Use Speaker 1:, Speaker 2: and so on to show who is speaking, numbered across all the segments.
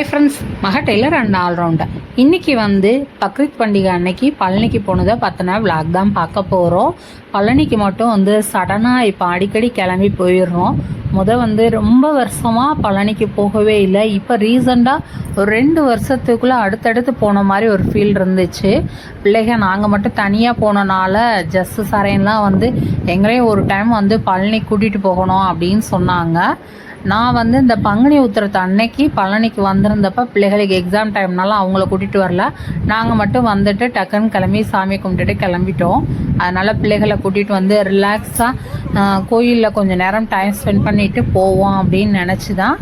Speaker 1: Hi friends Maga tailor and allrounder இன்றைக்கி வந்து பக்ரீத் பண்டிகை அன்னைக்கு பழனிக்கு போனதை பற்றின விளாக் தான் பார்க்க போகிறோம் பழனிக்கு மட்டும் வந்து சடனாக இப்போ அடிக்கடி கிளம்பி போயிடுறோம். முத வந்து ரொம்ப வருஷமாக பழனிக்கு போகவே இல்லை. இப்போ ரீசெண்டாக ஒரு ரெண்டு வருஷத்துக்குள்ளே அடுத்தடுத்து போன மாதிரி ஒரு ஃபீல் இருந்துச்சு. பிள்ளைங்க நாங்கள் மட்டும் தனியாக போனனால ஜஸ்ட் சரையன்லாம் வந்து எங்களையும் ஒரு டைம் வந்து பழனி கூட்டிகிட்டு போகணும் அப்படின்னு சொன்னாங்க. நான் வந்து இந்த பங்குனி உத்திரத்து அன்னைக்கு பழனிக்கு வந்திருந்தப்ப பிள்ளைகளுக்கு எக்ஸாம் டைம்னால அவங்கள கூட்டிகிட்டு வரல. நாங்கள் மட்டும் வந்துட்டு டக்குன்னு கிளம்பி சாமி கும்பிட்டுட்டு கிளம்பிட்டோம். அதனால் பிள்ளைகளை கூட்டிகிட்டு வந்து ரிலாக்ஸாக கோயிலில் கொஞ்சம் நேரம் டைம் ஸ்பெண்ட் பண்ணிட்டு போவோம் அப்படின்னு நினச்சி தான்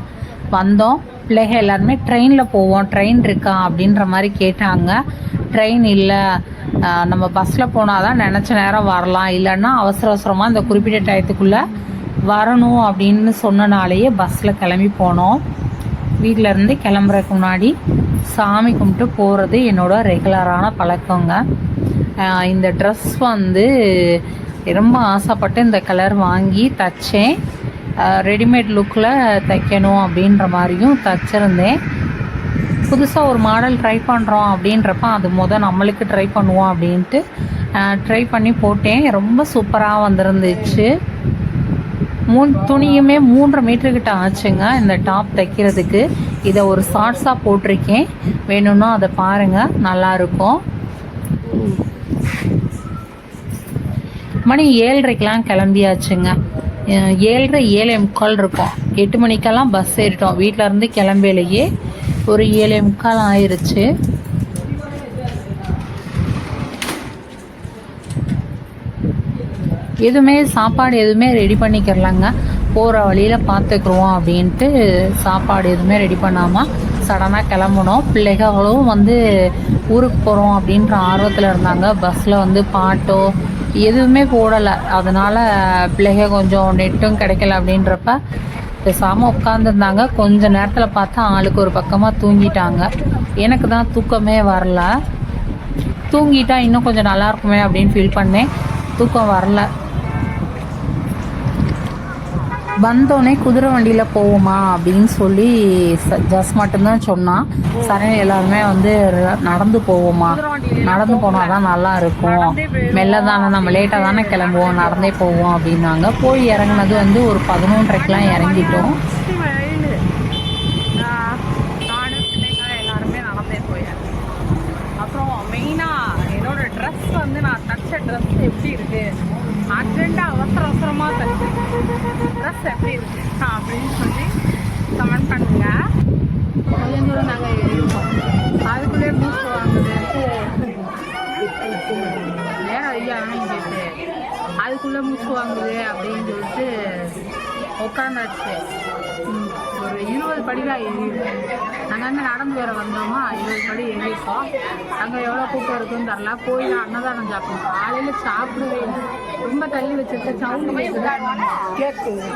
Speaker 1: வந்தோம். பிள்ளைக எல்லாருமே ட்ரெயினில் போவோம். ட்ரெயின் இருக்கா அப்படின்ற மாதிரி கேட்டாங்க. ட்ரெயின் இல்லை. நம்ம பஸ்ஸில் போனால் தான் நினச்ச நேரம் வரலாம். இல்லைன்னா அவசர அவசரமாக இந்த குறிப்பிட்ட டயத்துக்குள்ளே வரணும் அப்படின்னு சொன்னனாலேயே பஸ்ஸில் கிளம்பி போனோம். வீட்டில் இருந்து கிளம்புறதுக்கு முன்னாடி சாமி கும்பிட்டு போகிறது என்னோட ரெகுலரான பழக்கங்க. இந்த ட்ரெஸ் வந்து ரொம்ப ஆசைப்பட்டு இந்த கலர் வாங்கி தைச்சேன். ரெடிமேட் லுக்கில் தைக்கணும் அப்படின்ற மாதிரியும் தைச்சிருந்தேன். புதுசாக ஒரு மாடல் ட்ரை பண்ணுறோம் அப்படின்றப்ப அது முத நம்மளுக்கு ட்ரை பண்ணுவோம் அப்படின்ட்டு ட்ரை பண்ணி போட்டேன். ரொம்ப சூப்பராக வந்திருந்துச்சு. மூணு துணியுமே மூன்றரை மீட்டர் கிட்ட ஆச்சுங்க. இந்த டாப் தைக்கிறதுக்கு. இதை ஒரு ஷார்ட்ஸாக போட்டிருக்கேன். வேணும்னா அதை பாருங்கள் நல்லாயிருக்கும். மணி ஏழரைக்கெலாம் கிளம்பியாச்சுங்க. ஏழரை ஏழே முக்கால் இருக்கும். எட்டு மணிக்கெல்லாம் பஸ் ஏறிட்டோம். வீட்டில் இருந்து கிளம்பலையே. ஒரு ஏழே முக்கால் ஆயிடுச்சு எதுவுமே சாப்பாடு எதுவுமே ரெடி பண்ணிக்கிறலாங்க. போகிற வழியில் பார்த்துக்குருவோம் அப்படின்ட்டு சாப்பாடு எதுவுமே ரெடி பண்ணாமல் சடனாக கிளம்புனோம். பிள்ளைகளும் வந்து ஊருக்கு போகிறோம் அப்படின்ற ஆர்வத்தில் இருந்தாங்க. பஸ்ஸில் வந்து பாட்டோ எதுவுமே போடலை. அதனால் பிள்ளைக கொஞ்சம் நெட்டும் கிடைக்கல அப்படின்றப்ப பேசாமல் உட்காந்துருந்தாங்க கொஞ்ச நேரத்தில் பார்த்தா ஆளுக்கு ஒரு பக்கமாக தூங்கிட்டாங்க. எனக்கு தான் தூக்கமே வரல. தூங்கிட்டா இன்னும் கொஞ்சம் நல்லா இருக்குமே அப்படின்னு ஃபீல் பண்ணேன். தூக்கம் வரல. வந்தோடனே குதிரை வண்டியில் போவோமா அப்படின்னு சொல்லி ச- ஜஸ் மட்டும்தான் சொன்னான் சரண் எல்லாருமே வந்து நடந்து போவோமா? நடந்து போனால் தான் நல்லா இருக்கும். மெல்ல தானே நம்ம லேட்டாக தானே கிளம்புவோம். நடந்தே போவோம் அப்படின்னாங்க. போய் இறங்குனது வந்து ஒரு பதினொன்றரைக்கெலாம் இறங்கிட்டோம்.
Speaker 2: நடந்தே அப்புறம் மெயினாக என்னோட ட்ரெஸ் வந்து நான் தச்ச ட்ரெஸ் எப்படி இருக்குது அர்ஜென்ட்டாக அவசர அவசரமாக தச்சு ட்ரெஸ் எப்படி இருக்கு? அப்படின்னு சொல்லி கமெண்ட் பண்ணுங்க. தூரம் நாங்கள் இருக்கோம் அதுக்குள்ளே பூஸ்ட் வாங்குதுன்ட்டு நேரம் ஐயான்னு கேட்டு அதுக்குள்ளே மூச்சு வாங்குது அப்படின்னு சொல்லிட்டு உட்காந்தாச்சு ஒரு இருபது படிலாம் ஏறியிருக்கோம் நாங்கள் வந்து நடந்து வேற வந்தோமா இருபது படி ஏறிப்போம் அங்கே எவ்வளோ கூட்டம் இருக்குன்னு தெரில கோயில் அன்னதானம் சாப்பிடணும். காலையில் சாப்பிடவே ரொம்ப தள்ளி வச்சுட்டு சவுண்டு கேட்குது கேட்குது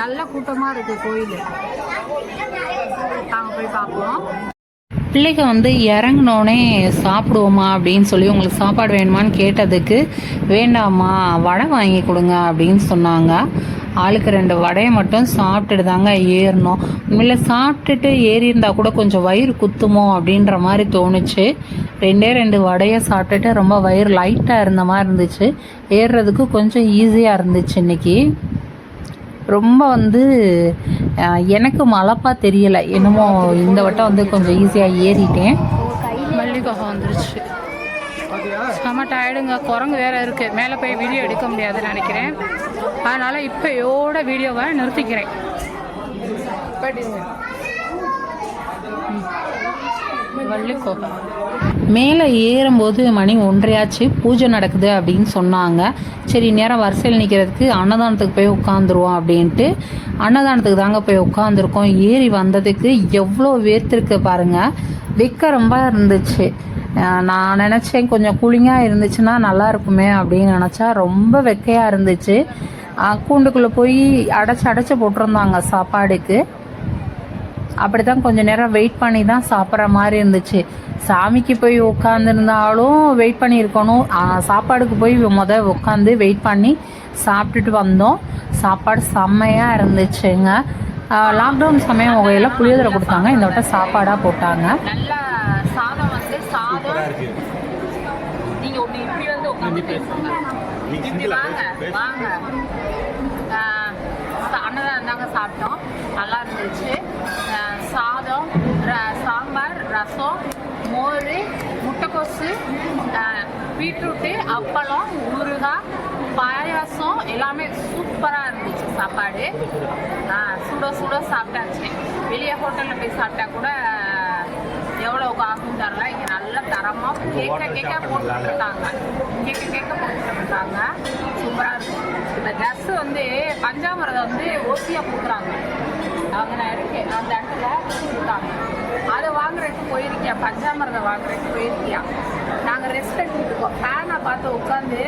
Speaker 2: நல்ல கூட்டமாக இருக்குது கோயில். நாங்கள் போய் பார்ப்போம்.
Speaker 1: பிள்ளைங்க வந்து இறங்கினோடனே சாப்பிடுவோமா அப்படின்னு சொல்லி உங்களுக்கு சாப்பாடு வேணுமான்னு கேட்டதுக்கு வேண்டாம்மா வடை வாங்கி கொடுங்க அப்படின்னு சொன்னாங்க. ஆளுக்கு ரெண்டு வடையை மட்டும் சாப்பிட்டுட்டு தாங்க ஏறினோம். உண்மையில சாப்பிட்டுட்டு ஏறி கூட கொஞ்சம் வயிறு குத்துமோ அப்படின்ற மாதிரி தோணுச்சு. ரெண்டே ரெண்டு வடையை சாப்பிட்டுட்டு ரொம்ப வயிறு லைட்டாக இருந்த மாதிரி இருந்துச்சு. ஏறுறதுக்கு கொஞ்சம் ஈஸியாக இருந்துச்சு இன்றைக்கி ரொம்ப வந்து எனக்கு மலப்பா தெரியலை. என்னமோ இந்த வட்டம் வந்து கொஞ்சம் ஈஸியாக ஏறிட்டேன்.
Speaker 2: மல்லிகை வந்துருச்சு. செம்ம டயர்டுங்க குரங்கு வேற இருக்கு. மேலே போய் வீடியோ எடுக்க முடியாதுன்னு நினைக்கிறேன். அதனால இப்போயோட வீடியோவை நிறுத்திக்கிறேன். வள்ளிக்கோகை
Speaker 1: மேலே ஏறும்போது மணி ஒன்றையாச்சு பூஜை நடக்குது அப்படின்னு சொன்னாங்க. சரி நேரம் வரிசையில் நிற்கிறதுக்கு அன்னதானத்துக்கு போய் உட்காந்துருவோம் அப்படின்ட்டு அன்னதானத்துக்கு தாங்க போய் உட்காந்துருக்கோம். ஏறி வந்ததுக்கு எவ்வளோ வேர்த்திருக்கு பாருங்கள் வெக்க ரொம்ப இருந்துச்சு நான் நினச்சேன் கொஞ்சம் கூலிங்காக இருந்துச்சுன்னா நல்லா இருக்குமே அப்படின்னு நினச்சா ரொம்ப வெக்கையாக இருந்துச்சு. கூண்டுக்குள்ளே போய் அடைச்சி அடைச்சி போட்டிருந்தாங்க சாப்பாடுக்கு. அப்படித்தான் கொஞ்ச நேரம் வெயிட் பண்ணி தான் சாப்பிட்ற மாதிரி இருந்துச்சு. சாமிக்கு போய் உட்காந்துருந்தாலும் வெயிட் பண்ணியிருக்கணும். சாப்பாடுக்கு போய் முத உட்காந்து வெயிட் பண்ணி சாப்பிட்டுட்டு வந்தோம். சாப்பாடு செம்மையாக இருந்துச்சுங்க. லாக்டவுன் சமயம் வகையில் புளியோதரை கொடுத்தாங்க. இந்த வட்டம் சாப்பாடாக போட்டாங்க.
Speaker 2: நல்லா சாதம் வந்து சாதம். நீங்க ஒண்ணு இப்படி வந்து உட்காந்து பேசுங்க. இப்படி வாங்க வாங்க. ஆஹ் பீட்ரூட்டு அப்பளம் ஊறுகாய் பாயாசம் எல்லாமே சூப்பராக இருந்துச்சு சாப்பாடு. சுட சுட சாப்பிட்டாச்சு. வெளியே ஹோட்டலில் போய் சாப்பிட்டா கூட எவ்வளோ ஆகும் தரல இங்கே நல்ல தரமாக கேட்க கேட்க போட்டுருக்காங்க கேட்க கேட்க போட்டுருக்காங்க சூப்பராக இருக்கும் இந்த ட்ரெஸ் வந்து பஞ்சாமிரதம் வந்து ஓசியாக கொடுக்குறாங்க. அவங்க நான் இருக்கு அந்த இடத்துல கொடுத்துருக்காங்க அதை வாங்குறதுக்கு போயிருக்கியா? பஞ்சாமிரதம் வாங்குறதுக்கு போயிருக்கியா? நாங்கள் ரெஸ்ட் எடுத்துட்டு இருக்கோம் ஃபேனை பார்த்து உட்காந்து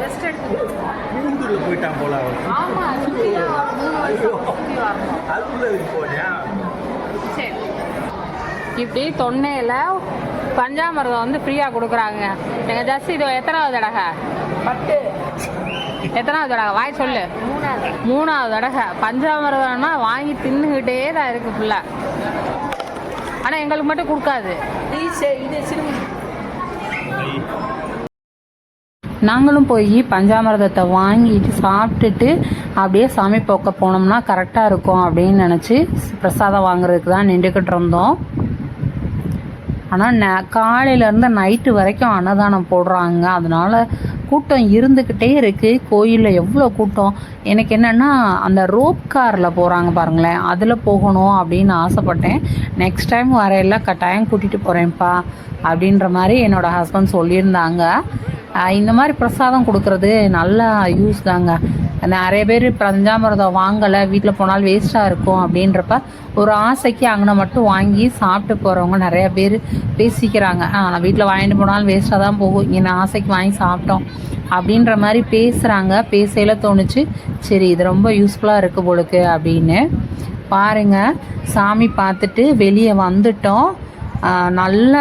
Speaker 2: ரெஸ்ட் எடுத்துட்டு இருக்கோம்
Speaker 3: போயிட்டான் போல அவன்.
Speaker 2: ஆமாம் சுற்றி தான் ஒரு மூணு வருஷம் சுற்றி வரணும்.
Speaker 3: அதுக்குள்ள இதுக்கு போனியா
Speaker 2: சரி. இப்படி தொன்னையில் பஞ்சாமிரதம் வந்து ஃப்ரீயாக கொடுக்குறாங்க. எங்கள் ஜஸ்ட் இது எத்தனாவது தடகை? பத்து. எத்தனாவது தடகை? வாய் சொல்லு. மூணாவது. மூணாவது தடகை. பஞ்சாமிரதம்னா வாங்கி தின்னுக்கிட்டே தான் இருக்கு ஃபுல்லாக ஆனால் எங்களுக்கு மட்டும் கொடுக்காது.
Speaker 1: நாங்களும் போய் பஞ்சாமிரதத்தை வாங்கிட்டு சாப்பிட்டுட்டு அப்படியே சாமி போக்க போனோம்னா கரெக்டாக இருக்கும் அப்படின்னு நினச்சி பிரசாதம் வாங்குறதுக்கு தான் நின்றுக்கிட்டு இருந்தோம். ஆனால் ந காலையிலேருந்து நைட்டு வரைக்கும் அன்னதானம் போடுறாங்க. அதனால கூட்டம் இருந்துக்கிட்டே இருக்குது கோயிலில் எவ்வளோ கூட்டம்? எனக்கு என்னென்னா அந்த ரோப் காரில் போகிறாங்க பாருங்களேன். அதில் போகணும் அப்படின்னு ஆசைப்பட்டேன். நெக்ஸ்ட் டைம் வரையெல்லாம் கட்டாயம் கூட்டிகிட்டு போகிறேன்ப்பா அப்படின்ற மாதிரி என்னோடய ஹஸ்பண்ட் சொல்லியிருந்தாங்க. இந்த மாதிரி பிரசாதம் கொடுக்கறது நல்ல யூஸ் தாங்க. நிறைய பேர் பஞ்சாமிரதம் வாங்கலை வீட்டில் போனால் வேஸ்ட்டாக இருக்கும் அப்படின்றப்ப ஒரு ஆசைக்கு அங்கே மட்டும் வாங்கி சாப்பிட்டு போகிறவங்க நிறைய பேர் பேசிக்கிறாங்க. ஆனால் நான் வீட்டில் வாங்கிட்டு போனாலும் வேஸ்ட்டாக தான் போகும். என்ன ஆசைக்கு வாங்கி சாப்பிட்டோம் அப்படின்ற மாதிரி பேசுகிறாங்க பேசையில் தோணுச்சு. சரி இது ரொம்ப யூஸ்ஃபுல்லாக இருக்குது போலுக்கு அப்படின்னு. பாருங்கள் சாமி பார்த்துட்டு வெளியே வந்துட்டோம். நல்ல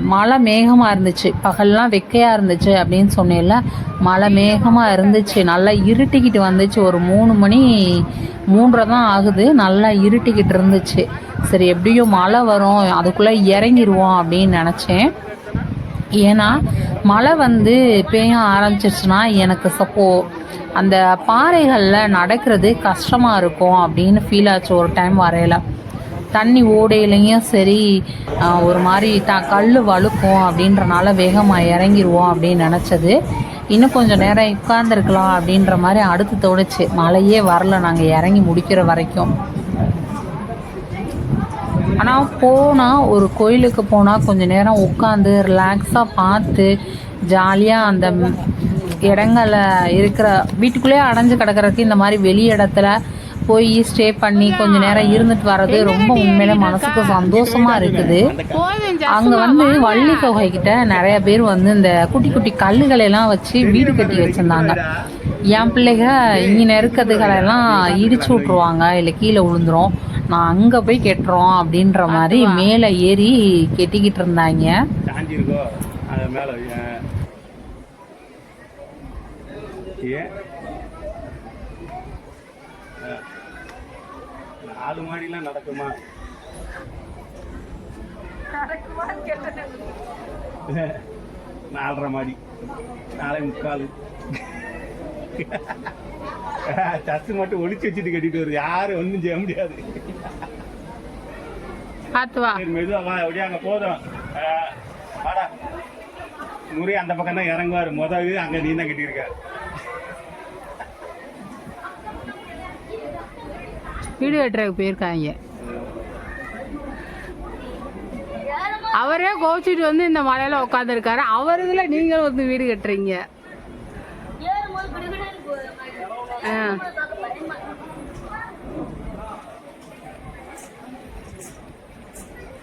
Speaker 1: மழை மேகமாக இருந்துச்சு. பகல்லாம் வெக்கையாக இருந்துச்சு அப்படின்னு சொன்னேன்ல. மழை மேகமாக இருந்துச்சு. நல்லா இருட்டிக்கிட்டு வந்துச்சு. ஒரு மூணு மணி மூன்றரை தான் ஆகுது. நல்லா இருட்டிக்கிட்டு இருந்துச்சு. சரி எப்படியும் மழை வரும். அதுக்குள்ளே இறங்கிடுவோம் அப்படின்னு நினச்சேன். ஏன்னா மழை வந்து பேய ஆரம்பிச்சிருச்சுன்னா எனக்கு சப்போ அந்த பாறைகளில் நடக்கிறது கஷ்டமாக இருக்கும் அப்படின்னு ஃபீல் ஆச்சு ஒரு டைம் வரையில. தண்ணி ஓடையிலையும் சரி ஒரு மாதிரி த கல் வழுக்கும் அப்படின்றனால வேகமாக இறங்கிடுவோம் அப்படின்னு நினச்சது. இன்னும் கொஞ்சம் நேரம் உட்காந்துருக்கலாம் அப்படின்ற மாதிரி அடுத்து தோணுச்சு. மழையே வரல நாங்கள் இறங்கி முடிக்கிற வரைக்கும். ஆனால் போனால் ஒரு கோயிலுக்கு போனால் கொஞ்சம் நேரம் உட்காந்து ரிலாக்ஸாக பார்த்து ஜாலியாக அந்த இடங்களில் இருக்கிற வீட்டுக்குள்ளேயே அடைஞ்சு கிடக்கறதுக்கு இந்த மாதிரி வெளி இடத்துல போய் ஸ்டே பண்ணி கொஞ்ச நேரம் இருந்துட்டு வர்றது ரொம்ப உண்மையில மனசுக்கு சந்தோஷமா இருக்குது. அங்க வந்து வள்ளி தொகை கிட்ட நிறைய பேர் வந்து இந்த குட்டி குட்டி கல்லுகளை எல்லாம் வச்சு வீடு கட்டி வச்சிருந்தாங்க. என் பிள்ளைக இங்கே நெருக்கத்துகளெல்லாம் இடிச்சு விட்ருவாங்க இல்லை கீழே விழுந்துரும். நான் அங்கே போய் கெட்டுறோம் அப்படின்ற மாதிரி மேலே ஏறி கெட்டிக்கிட்டு இருந்தாங்க.
Speaker 3: சாஞ்சி இருக்கோ அது மேல அஹ், ஏன் அஹ், நாலு மாடிலாம் நடக்குமா? நாலரை மாடி. நாளை முக்கால். சத்து மட்டும் ஒளிச்சு வச்சுட்டு கட்டிட்டு வருது. யாரும் ஒன்றும் செய்ய முடியாது. மெதுவா வா. அப்படியே போதும். அஹ், வாடா. முறை அந்த பக்கம் தான் இறங்குவாரு. முதல் அங்க நீ தான் கட்டியிருக்க
Speaker 2: வீடு கட்டுறதுக்கு போயிருக்காங்க. அவரே கோச்சிட்டு வந்து இந்த மலையில உட்காந்துருக்காரு அவர் இதுல நீங்களும் வந்து வீடு கட்டுறீங்க. ஆ.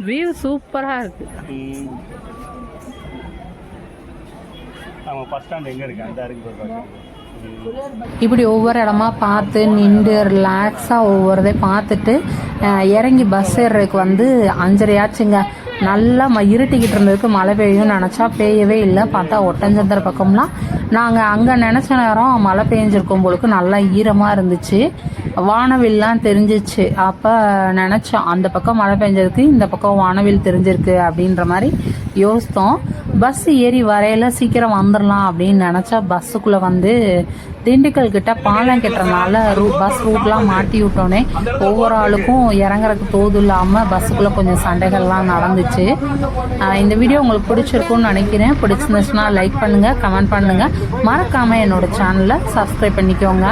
Speaker 2: வியூ சூப்பரா இருக்கு.
Speaker 3: நம்ம பஸ் ஸ்டாண்ட் எங்க இருக்கு? அந்த இருக்கு
Speaker 1: இப்படி ஒவ்வொரு இடமா பார்த்து நின்று ரிலாக்ஸாக ஒவ்வொருதை பார்த்துட்டு இறங்கி பஸ் ஏறுறதுக்கு வந்து அஞ்சரையாச்சுங்க. நல்லா ம இருட்டிக்கிட்டு இருந்ததுக்கு மழை பெய்யும்னு நினச்சா பெய்யவே இல்லை. பார்த்தா ஒட்டஞ்சந்தர பக்கம்லாம். நாங்கள் அங்கே நினச்ச நேரம் மழை பெஞ்சிருக்கும் போலுக்கு நல்லா ஈரமாக இருந்துச்சு. வானவில்லாம் தெரிஞ்சிச்சு. அப்போ நினச்சோம் அந்த பக்கம் மழை பெஞ்சதுக்கு இந்த பக்கம் வானவில் தெரிஞ்சிருக்கு அப்படின்ற மாதிரி யோசித்தோம். பஸ் ஏறி வரையில சீக்கிரம் வந்துடலாம் அப்படின்னு நினச்சா பஸ்ஸுக்குள்ளே வந்து திண்டுக்கல் கிட்ட பாலம் கட்டுறதுனால ரூ பஸ் ரூட்லாம் மாட்டி விட்டோன்னே ஒவ்வொரு ஆளுக்கும் இறங்குறதுக்கு தோது இல்லாமல் பஸ்ஸுக்குள்ளே கொஞ்சம் சண்டைகள்லாம் நடந்துச்சு. இந்த வீடியோ உங்களுக்கு பிடிச்சிருக்கும்னு நினைக்கிறேன். பிடிச்சிருந்துச்சுன்னா லைக் பண்ணுங்கள் கமெண்ட் பண்ணுங்கள் மறக்காமல் என்னோட சேனலை சப்ஸ்கிரைப் பண்ணிக்கோங்க.